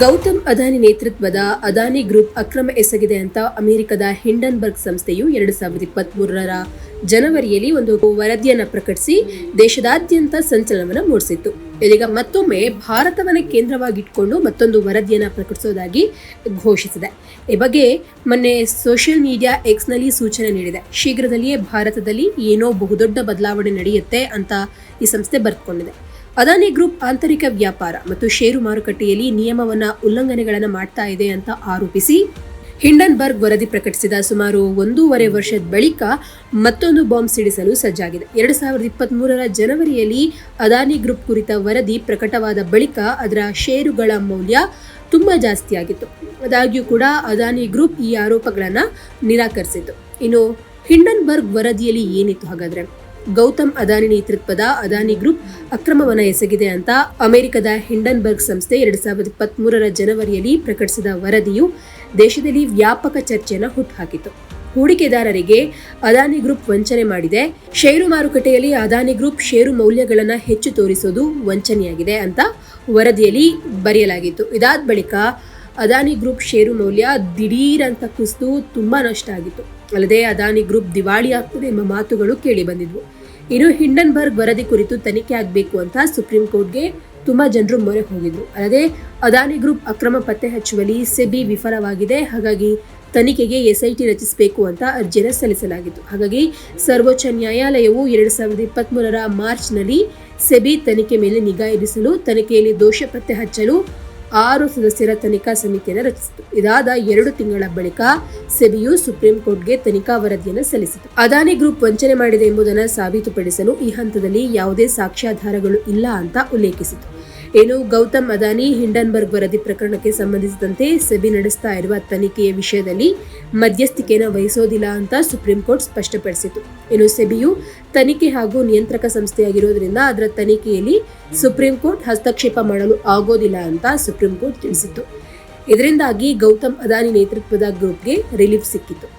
ಗೌತಮ್ ಅದಾನಿ ನೇತೃತ್ವದ ಅದಾನಿ ಗ್ರೂಪ್ ಅಕ್ರಮ ಎಸಗಿದೆ ಅಂತ ಅಮೆರಿಕದ ಹಿಂಡನ್ಬರ್ಗ್ ಸಂಸ್ಥೆಯು ಎರಡು ಸಾವಿರದ ಇಪ್ಪತ್ತ್ ಮೂರರ ಜನವರಿಯಲ್ಲಿ ಒಂದು ವರದಿಯನ್ನು ಪ್ರಕಟಿಸಿ ದೇಶದಾದ್ಯಂತ ಸಂಚಲನವನ್ನು ಮೂಡಿಸಿತ್ತು. ಇದೀಗ ಮತ್ತೊಮ್ಮೆ ಭಾರತವನ್ನು ಕೇಂದ್ರವಾಗಿಟ್ಕೊಂಡು ಮತ್ತೊಂದು ವರದಿಯನ್ನು ಪ್ರಕಟಿಸೋದಾಗಿ ಘೋಷಿಸಿದೆ. ಈ ಬಗ್ಗೆ ಮೊನ್ನೆ ಸೋಷಿಯಲ್ ಮೀಡಿಯಾ ಎಕ್ಸ್ನಲ್ಲಿ ಸೂಚನೆ ನೀಡಿದೆ. ಶೀಘ್ರದಲ್ಲಿಯೇ ಭಾರತದಲ್ಲಿ ಏನೋ ಬಹುದೊಡ್ಡ ಬದಲಾವಣೆ ನಡೆಯುತ್ತೆ ಅಂತ ಈ ಸಂಸ್ಥೆ ಬರೆದುಕೊಂಡಿದೆ ಅದಾನಿ ಗ್ರೂಪ್ ಆಂತರಿಕ ವ್ಯಾಪಾರ ಮತ್ತು ಷೇರು ಮಾರುಕಟ್ಟೆಯಲ್ಲಿ ನಿಯಮವನ್ನ ಉಲ್ಲಂಘನೆಗಳನ್ನು ಮಾಡ್ತಾ ಇದೆ ಅಂತ ಆರೋಪಿಸಿ ಹಿಂಡನ್ಬರ್ಗ್ ವರದಿ ಪ್ರಕಟಿಸಿದ ಸುಮಾರು ಒಂದೂವರೆ ವರ್ಷದ ಬಳಿಕ ಮತ್ತೊಂದು ಬಾಂಬ್ ಸಿಡಿಸಲು ಸಜ್ಜಾಗಿದೆ. ಎರಡು ಸಾವಿರದ ಇಪ್ಪತ್ತ್ ಮೂರರ ಜನವರಿಯಲ್ಲಿ ಅದಾನಿ ಗ್ರೂಪ್ ಕುರಿತ ವರದಿ ಪ್ರಕಟವಾದ ಬಳಿಕ ಅದರ ಷೇರುಗಳ ಮೌಲ್ಯ ತುಂಬಾ ಜಾಸ್ತಿಯಾಗಿತ್ತು. ಆದಾಗ್ಯೂ ಕೂಡ ಅದಾನಿ ಗ್ರೂಪ್ ಈ ಆರೋಪಗಳನ್ನು ನಿರಾಕರಿಸಿತು ಇನ್ನು ಹಿಂಡನ್ಬರ್ಗ್ ವರದಿಯಲ್ಲಿ ಏನಿತ್ತು ಹಾಗಾದ್ರೆ? ಗೌತಮ್ ಅದಾನಿ ನೇತೃತ್ವದ ಅದಾನಿ ಗ್ರೂಪ್ ಅಕ್ರಮವನ ಎಸಗಿದೆ ಅಂತ ಅಮೆರಿಕದ ಹಿಂಡನ್ಬರ್ಗ್ ಸಂಸ್ಥೆ ಎರಡ್ ಸಾವಿರದ ಇಪ್ಪತ್ಮೂರರ ಜನವರಿಯಲ್ಲಿ ಪ್ರಕಟಿಸಿದ ವರದಿಯು ದೇಶದಲ್ಲಿ ವ್ಯಾಪಕ ಚರ್ಚೆಯನ್ನು ಹುಟ್ಟುಹಾಕಿತು ಹೂಡಿಕೆದಾರರಿಗೆ ಅದಾನಿ ಗ್ರೂಪ್ ವಂಚನೆ ಮಾಡಿದೆ. ಷೇರು ಮಾರುಕಟ್ಟೆಯಲ್ಲಿ ಅದಾನಿ ಗ್ರೂಪ್ ಷೇರು ಮೌಲ್ಯಗಳನ್ನು ಹೆಚ್ಚು ತೋರಿಸೋದು ವಂಚನೆಯಾಗಿದೆ ಅಂತ ವರದಿಯಲ್ಲಿ ಬರೆಯಲಾಗಿತ್ತು. ಇದಾದ ಬಳಿಕ ಅದಾನಿ ಗ್ರೂಪ್ ಷೇರು ಮೌಲ್ಯ ದಿಢೀರ್ ಅಂತ ಕುಸಿದು ತುಂಬಾ ನಷ್ಟ ಆಗಿತ್ತು. ಅಲ್ಲದೆ ಅದಾನಿ ಗ್ರೂಪ್ ದಿವಾಳಿ ಆಗ್ತದೆ ಎಂಬ ಮಾತುಗಳು ಕೇಳಿ ಬಂದಿದ್ವು. ಇನ್ನು ಹಿಂಡನ್ಬರ್ಗ್ ವರದಿ ಕುರಿತು ತನಿಖೆ ಆಗಬೇಕು ಅಂತ ಸುಪ್ರೀಂ ಕೋರ್ಟ್ಗೆ ತುಂಬಾ ಜನರು ಮೊರೆ ಹೋಗಿದ್ರು. ಅಲ್ಲದೆ ಅದಾನಿ ಗ್ರೂಪ್ ಅಕ್ರಮ ಪತ್ತೆ ಹಚ್ಚುವಲ್ಲಿ ಸೆಬಿ ವಿಫಲವಾಗಿದೆ. ಹಾಗಾಗಿ ತನಿಖೆಗೆ ಎಸ್ಐಟಿ ರಚಿಸಬೇಕು ಅಂತ ಅರ್ಜಿಯನ್ನು ಸಲ್ಲಿಸಲಾಗಿತ್ತು. ಹಾಗಾಗಿ ಸರ್ವೋಚ್ಚ ನ್ಯಾಯಾಲಯವು ಎರಡು ಸಾವಿರದ ಇಪ್ಪತ್ತ್ ಮೂರರ ಮಾರ್ಚ್ನಲ್ಲಿ ಸೆಬಿ ತನಿಖೆ ಮೇಲೆ ನಿಗಾ ಇರಿಸಲು ತನಿಖೆಯಲ್ಲಿ ದೋಷ ಪತ್ತೆ ಹಚ್ಚಲು ಆರು ಸದಸ್ಯರ ತನಿಖಾ ಸಮಿತಿಯನ್ನು ರಚಿಸಿತು. ಇದಾದ ಎರಡು ತಿಂಗಳ ಬಳಿಕ ಸೆಬಿಯು ಸುಪ್ರೀಂ ಕೋರ್ಟ್ಗೆ ತನಿಖಾ ವರದಿಯನ್ನು ಸಲ್ಲಿಸಿತು. ಅದಾನಿ ಗ್ರೂಪ್ ವಂಚನೆ ಮಾಡಿದೆ ಎಂಬುದನ್ನು ಸಾಬೀತುಪಡಿಸಲು ಈ ಹಂತದಲ್ಲಿ ಯಾವುದೇ ಸಾಕ್ಷ್ಯಾಧಾರಗಳು ಇಲ್ಲ ಅಂತ ಉಲ್ಲೇಖಿಸಿತು. ಏನು ಗೌತಮ್ ಅದಾನಿ ಹಿಂಡನ್ಬರ್ಗ್ ವರದಿ ಪ್ರಕರಣಕ್ಕೆ ಸಂಬಂಧಿಸಿದಂತೆ ಸೆಬಿ ನಡೆಸ್ತಾ ಇರುವ ತನಿಖೆಯ ವಿಷಯದಲ್ಲಿ ಮಧ್ಯಸ್ಥಿಕೆಯನ್ನು ವಹಿಸೋದಿಲ್ಲ ಅಂತ ಸುಪ್ರೀಂ ಕೋರ್ಟ್ ಸ್ಪಷ್ಟಪಡಿಸಿತು ಇನ್ನು ಸೆಬಿಯು ತನಿಖೆ ಹಾಗೂ ನಿಯಂತ್ರಕ ಸಂಸ್ಥೆಯಾಗಿರುವುದರಿಂದ ಅದರ ತನಿಖೆಯಲ್ಲಿ ಸುಪ್ರೀಂ ಕೋರ್ಟ್ ಹಸ್ತಕ್ಷೇಪ ಮಾಡಲು ಆಗೋದಿಲ್ಲ ಅಂತ ಸುಪ್ರೀಂ ಕೋರ್ಟ್ ತಿಳಿಸಿತ್ತು. ಇದರಿಂದಾಗಿ ಗೌತಮ್ ಅದಾನಿ ನೇತೃತ್ವದ ಗ್ರೂಪ್ಗೆ ರಿಲೀಫ್ ಸಿಕ್ಕಿತು.